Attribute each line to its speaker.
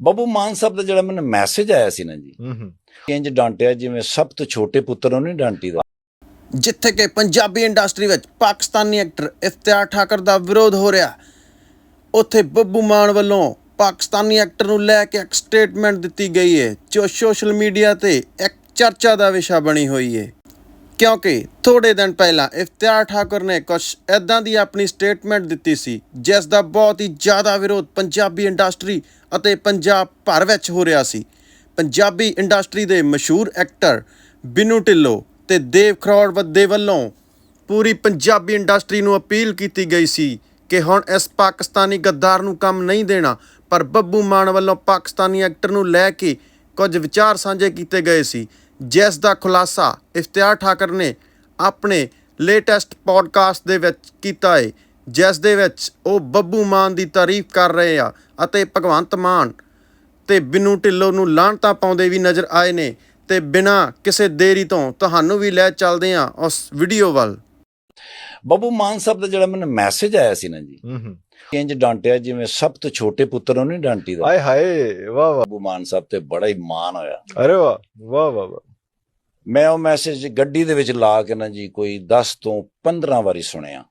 Speaker 1: ਬੱਬੂ ਮਾਨ ਸਾਹਿਬ ਦਾ ਜਿਹੜਾ ਮੈਨੂੰ ਮੈਸੇਜ ਆਇਆ ਸੀ ਨਾ ਜੀ
Speaker 2: ਹੂੰ ਹੂੰ।
Speaker 1: ਇੰਜ ਡਾਂਟਿਆ ਜਿਵੇਂ ਸਭ ਤੋਂ ਛੋਟੇ ਪੁੱਤਰ ਨੂੰ ਨਹੀਂ ਡਾਂਟੀ ਦਾ।
Speaker 3: ਜਿੱਥੇ ਕਿ ਪੰਜਾਬੀ ਇੰਡਸਟਰੀ ਵਿੱਚ ਪਾਕਿਸਤਾਨੀ ਐਕਟਰ ਇਫਤਿਆਰ ਠਾਕਰ ਦਾ ਵਿਰੋਧ ਹੋ ਰਿਹਾ ਉੱਥੇ ਬੱਬੂ ਮਾਨ ਵੱਲੋਂ ਪਾਕਿਸਤਾਨੀ ਐਕਟਰ ਨੂੰ ਲੈ ਕੇ ਇੱਕ ਸਟੇਟਮੈਂਟ ਦਿੱਤੀ ਗਈ ਹੈ ਜੋ ਸੋਸ਼ਲ ਮੀਡੀਆ ਤੇ ਇੱਕ ਚਰਚਾ ਦਾ ਵਿਸ਼ਾ ਬਣੀ ਹੋਈ ਹੈ। ਕਿਉਂਕਿ ਥੋੜੇ ਦਿਨ ਪਹਿਲਾਂ ਇਫਤਿਆਰ ਠਾਕੁਰ ਨੇ ਕੁਝ ਐਦਾਂ ਦੀ ਆਪਣੀ ਸਟੇਟਮੈਂਟ ਦਿੱਤੀ ਸੀ, ਜਿਸ ਦਾ ਬਹੁਤ ਹੀ ਜ਼ਿਆਦਾ ਵਿਰੋਧ ਪੰਜਾਬੀ ਇੰਡਸਟਰੀ ਅਤੇ ਪੰਜਾਬ ਭਰ ਵਿੱਚ ਹੋ ਰਿਹਾ ਸੀ। ਪੰਜਾਬੀ ਇੰਡਸਟਰੀ ਦੇ ਮਸ਼ਹੂਰ ਐਕਟਰ ਬਿਨੂ ਢਿੱਲੋਂ ਤੇ ਦੇਵ ਖਰੋੜ ਦੇ ਵੱਲੋਂ ਪੂਰੀ ਪੰਜਾਬੀ ਇੰਡਸਟਰੀ ਨੂੰ ਅਪੀਲ ਕੀਤੀ ਗਈ ਸੀ ਕਿ ਹੁਣ ਇਸ ਪਾਕਿਸਤਾਨੀ ਗੱਦਾਰ ਨੂੰ ਕੰਮ ਨਹੀਂ ਦੇਣਾ, ਪਰ ਬੱਬੂ ਮਾਨ ਵੱਲੋਂ ਪਾਕਿਸਤਾਨੀ ਐਕਟਰ ਨੂੰ ਲੈ ਕੇ ਕੁਝ ਵਿਚਾਰ ਸਾਂਝੇ ਕੀਤੇ ਗਏ ਸੀ। ਜਿਸ ਦਾ ਖੁਲਾਸਾ ਇਫਤਿਆਰ ਠਾਕਰ ਨੇ ਆਪਣੇ ਲੇਟੈਸਟ ਪੋਡਕਾਸਟ ਦੇ ਵਿੱਚ ਕੀਤਾ ਹੈ ਜਿਸ ਦੇ ਵਿੱਚ ਉਹ ਬੱਬੂ ਮਾਨ ਦੀ ਤਾਰੀਫ ਕਰ ਰਹੇ ਆ ਅਤੇ ਭਗਵੰਤ ਮਾਨ ਤੇ ਬਿਨੂ ਢਿੱਲੋਂ ਨੂੰ ਲਾਹਣਤਾਂ ਪਾਉਂਦੇ ਵੀ ਨਜ਼ਰ ਆਏ ਨੇ ਤੇ ਬਿਨਾਂ ਕਿਸੇ ਦੇਰੀ ਤੋਂ ਤੁਹਾਨੂੰ ਵੀ ਲੈ ਚੱਲਦੇ ਹਾਂ ਉਸ ਵੀਡੀਓ ਵੱਲ।
Speaker 1: ਬੱਬੂ ਮਾਨ ਸਾਹਿਬ ਦਾ ਜਿਹੜਾ ਮੈਨੂੰ ਮੈਸੇਜ ਆਇਆ ਸੀ ਨਾ ਜੀ
Speaker 2: ਹੂੰ ਹੂੰ।
Speaker 1: ਇੰਜ ਡਾਂਟਿਆ ਜਿਵੇਂ ਸਭ ਤੋਂ ਛੋਟੇ ਪੁੱਤਰ ਨੂੰ ਨਹੀਂ ਡਾਂਟੀ ਦਾ।
Speaker 2: ਆਏ ਹਾਏ ਵਾਹ ਵਾਹ।
Speaker 1: ਬੱਬੂ ਮਾਨ ਸਾਹਿਬ ਤੇ ਬੜਾ ਹੀ ਮਾਣ ਹੋਇਆ।
Speaker 2: ਅਰੇ ਵਾਹ ਵਾਹ ਵਾਹ
Speaker 1: ਮੈਂ ਉਹ ਮੈਸੇਜ ਗੱਡੀ ਦੇ ਵਿੱਚ ਲਾ ਕੇ ਨਾ ਜੀ ਕੋਈ 10 ਤੋਂ 15 ਵਾਰੀ ਸੁਣਿਆ।